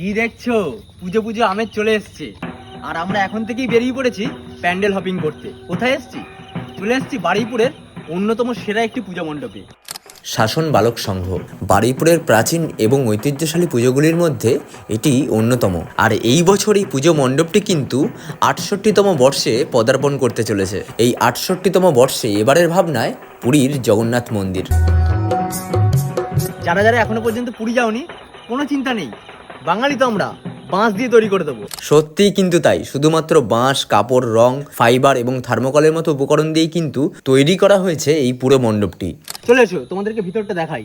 কি দেখছ? পুজো পুজো আমেজ চলে এসছে। আর আমরা এখন থেকেই বেরিয়ে পড়েছি প্যান্ডেল হপিং করতে। কোথায় এসছি? চলে এসছি বারুইপুরের অন্যতম সেরা একটি পূজা মণ্ডপে। শাসন বালক সংঘ বারুইপুরের প্রাচীন এবং ঐতিহ্যশালী পুজোগুলির মধ্যে এটি অন্যতম। আর এই বছর এই পুজো মণ্ডপটি কিন্তু আটষট্টিতম বর্ষে পদার্পণ করতে চলেছে। এই আটষট্টিতম বর্ষে এবারের ভাবনায় পুরীর জগন্নাথ মন্দির। যারা যারা এখনও পর্যন্ত পুরী যাওনি কোনো চিন্তা নেই। বাঙালি তো আমরা বাঁশ দিয়ে তৈরি করে দেবো। সত্যিই কিন্তু তাই শুধুমাত্র বাঁশ কাপড় রং ফাইবার এবং থার্মোকলের মতো উপকরণ দিয়েই কিন্তু তৈরি করা হয়েছে এই পুরো মণ্ডপটি। চলে এসো তোমাদেরকে ভিতরটা দেখাই।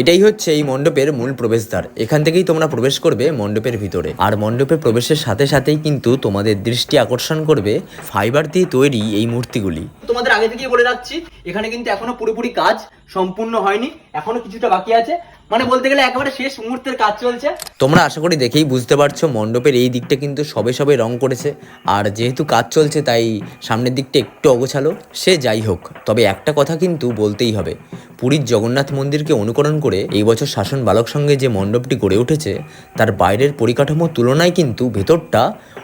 এটাই হচ্ছে এই মণ্ডপের মূল প্রবেশদ্বার। এখান থেকেই তোমরা প্রবেশ করবে মণ্ডপের ভিতরে। আর মণ্ডপে প্রবেশের সাথে সাথেই কিন্তু তোমাদের দৃষ্টি আকর্ষণ করবে ফাইবার দিয়ে তৈরি এই মূর্তিগুলি। তোমাদের আগে থেকেই বলে রাখছি এখানে কিন্তু এখনও পুরোপুরি কাজ সম্পূর্ণ হয়নি এখনও কিছুটা বাকি আছে। মানে বলতে গেলে একেবারে শেষ মুহূর্তের কাজ চলছে। তোমরা আশা করি দেখেই বুঝতে পারছ, মণ্ডপের এই দিকটা কিন্তু সবে সবে রং করেছে। আর যেহেতু কাজ চলছে, তাই সামনের দিকটা একটু অগোছালো। সে যাই হোক, তবে একটা কথা কিন্তু বলতেই হবে। পুরীর জগন্নাথ মন্দিরকে অনুকরণ করে এই বছর শাসন বালক সঙ্গে যে মণ্ডপটি গড়ে উঠেছে, তার বাইরের পরিকাঠামোর তুলনায় কিন্তু ভেতরটা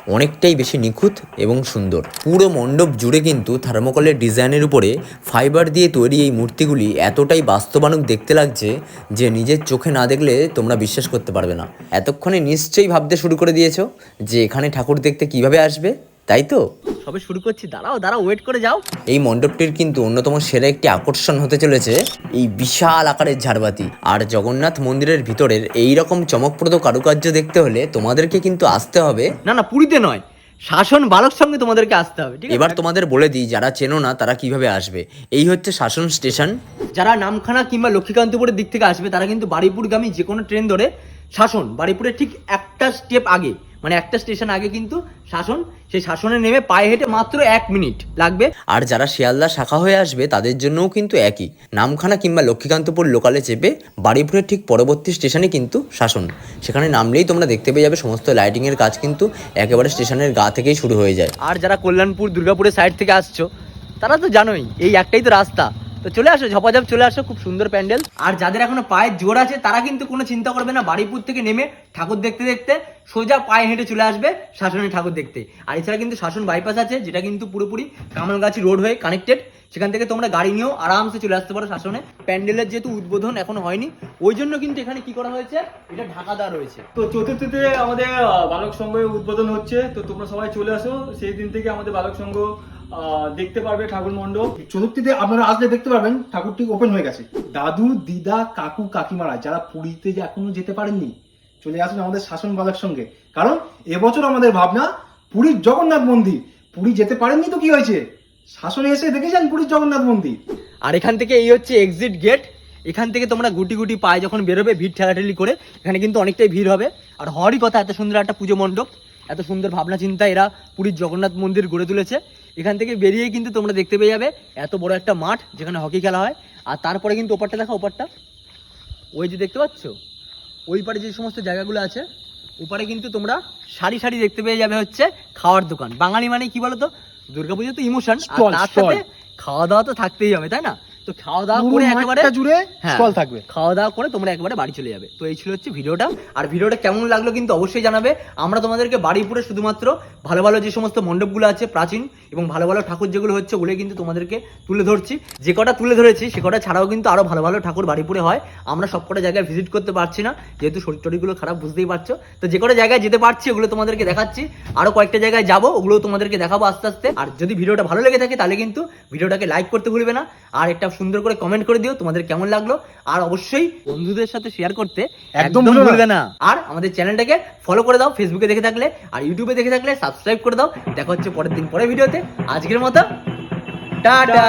অনেকটাই বেশি নিখুঁত এবং সুন্দর। পুরো মণ্ডপ জুড়ে কিন্তু থার্মোকলের ডিজাইনের উপরে ফাইবার দিয়ে তৈরি এই মূর্তিগুলি এতটাই বাস্তবানুক দেখতে লাগছে যে নিজের চোখে না দেখলে তোমরা বিশ্বাস করতে পারবে না। এতক্ষণে নিশ্চয়ই ভাবতে শুরু করে দিয়েছ যে এখানে ঠাকুর দেখতে কীভাবে আসবে? তাই তো? সবে শুরু করছি। দাঁড়াও দাঁড়াও ওয়েট করে যাও। এই মণ্ডপটির কিন্তু অন্যতম সেরা একটি আকর্ষণ হতে চলেছে এই বিশাল আকারের ঝাড়বাতি। আর জগন্নাথ মন্দিরের ভিতরের এই রকম চমকপ্রদ কারুকার্য দেখতে হলে তোমাদেরকে কিন্তু আসতে হবে। না না পুরীতে নয়। শাসন বালক সঙ্গে তোমাদেরকে আসতে হবে ঠিক এবার তোমাদের বলে দিই যারা চেনো না তারা কীভাবে আসবে? এই হচ্ছে শাসন স্টেশন। যারা নামখানা কিংবা লক্ষ্মীকান্তপুরের দিক থেকে আসবে তারা কিন্তু বারুইপুরগামী যে কোনো ট্রেন ধরে শাসন। বারুইপুরের ঠিক একটা স্টেপ আগে। মানে একটা স্টেশন আগে কিন্তু শাসন সেই শাসনে নেমে পায়ে হেঁটে মাত্র এক মিনিট লাগবে। আর যারা শিয়ালদা শাখা হয়ে আসবে তাদের জন্যও কিন্তু একই। নামখানা কিংবা লক্ষ্মীকান্তপুর লোকালে চেপে বাড়িপুরের ঠিক পরবর্তী স্টেশনে কিন্তু শাসন। সেখানে নামলেই তোমরা দেখতে পেয়ে যাবে সমস্ত লাইটিংয়ের কাজ কিন্তু একেবারে স্টেশনের গা থেকেই শুরু হয়ে যায়। আর যারা কল্যাণপুর দুর্গাপুরের সাইড থেকে আসছো তারা তো জানোই এই একটাই তো রাস্তা। তো চলে আসো ঝপাঝপ চলে আসো খুব সুন্দর প্যান্ডেল। আর যাদের এখনও পায়ের জোর আছে তারা কিন্তু কোনো চিন্তা করবে না বাড়িপুর থেকে নেমে ঠাকুর দেখতে দেখতে সোজা পায়ে হেঁটে চলে আসবে শাসনের ঠাকুর দেখতে। আর এছাড়া কিন্তু শাসন বাইপাস আছে যেটা কিন্তু পুরোপুরি কামালগাছি রোড হয়ে কানেক্টেড সেখান থেকে তোমরা গাড়ি নিয়েও আরামসে চলে আসতে পারো শাসনে। প্যান্ডেলের যেহেতু উদ্বোধন এখনও হয়নি ওই জন্য কিন্তু এখানে কি করা হয়েছে এটা ঢাকা দেওয়া রয়েছে। তো চতুর্থীতে আমাদের বালক সংঘ উদ্বোধন হচ্ছে তো তোমরা সবাই চলে আসো সেই দিন থেকে আমাদের বালক সংঘ দেখতে পারবে ঠাকুর মণ্ডপ। চতুর্থীতে আপনারা আসলে দেখতে পারবেন ঠাকুরটি ওপেন হয়ে গেছে। দাদু দিদা কাকু কাকিমারা যারা পুরীতে যে এখনও যেতে পারেননি চলে আসুন আমাদের শাসন বাজার সঙ্গে। কারণ এবছর আমাদের ভাবনা পুরীর জগন্নাথ মন্দির। পুরী যেতে পারেননি তো কি হয়েছে? শাসনে এসে দেখে যান পুরীর জগন্নাথ মন্দির? আর এখান থেকে এই হচ্ছে এক্সিট গেট এখান থেকে তোমরা গুটি গুটি পায়ে যখন বেরোবে ভিড় ঠেলাঠেলি করে এখানে কিন্তু অনেকটাই ভিড় হবে। আর হওয়ারই কথা এত সুন্দর একটা পুজো মণ্ডপ এত সুন্দর ভাবনা চিন্তা এরা পুরীর জগন্নাথ মন্দির গড়ে তুলেছে। এখান থেকে বেরিয়ে কিন্তু তোমরা দেখতে পেয়ে যাবে এত বড় একটা মাঠ যেখানে হকি খেলা হয়। আর তারপরে কিন্তু ওপারটা দেখো ওপারটা। ওই যে দেখতে পাচ্ছ? ওই পারে যে সমস্ত জায়গাগুলো আছে ওপারে কিন্তু তোমরা সারি সারি দেখতে পেয়ে যাবে হচ্ছে খাওয়ার দোকান। বাঙালি মানে কি বলতো? দুর্গাপুজো তো ইমোশন আর তার সাথে খাওয়া দাওয়া তো থাকতেই হবে তাই না? তো খাওয়া দাওয়া করে একেবারে জুড়ে হ্যাঁ, স্টল থাকবে। খাওয়া দাওয়া করে তোমরা একবারে বাড়ি চলে যাবে। তো এই ছিল হচ্ছে ভিডিওটা। আর ভিডিওটা কেমন লাগল কিন্তু অবশ্যই জানাবে। আমরা তোমাদেরকে বাড়িপুরে শুধুমাত্র ভালো ভালো যে সমস্ত মণ্ডপগুলো আছে প্রাচীন এবং ভালো ভালো ঠাকুর যেগুলো হচ্ছে ওগুলো কিন্তু তোমাদেরকে তুলে ধরছি। যে কটা তুলে ধরেছি সে কটা ছাড়াও কিন্তু আরও ভালো ভালো ঠাকুর বাড়িপুরে হয়। আমরা সব কটা জায়গায় ভিজিট করতে পারছি না। যেহেতু শরীর টরিগুলো খারাপ বুঝতেই পারছ। তো যে কটা জায়গায় যেতে পারছি ওগুলো তোমাদেরকে দেখাচ্ছি। আরও কয়েকটা জায়গায় যাব ওগুলো তোমাদেরকে দেখাবো আস্তে আস্তে। আর যদি ভিডিওটা ভালো লেগে থাকে তাহলে কিন্তু ভিডিওটাকে লাইক করতে ভুলবে না। আর একটা সুন্দর করে কমেন্ট করে দিও তোমাদের কেমন লাগল আর অবশ্যই বন্ধুদের সাথে শেয়ার করতে একদম একদম ভুলবে না। ভুলবে না। আর আমাদের চ্যানেলটাকে ফলো করে দাও ফেসবুকে দেখে থাকলে আর ইউটিউবে দেখে থাকলে সাবস্ক্রাইব করে দাও। দেখা হচ্ছে পরের দিন পরের ভিডিওতে। আজকের মতো টাটা।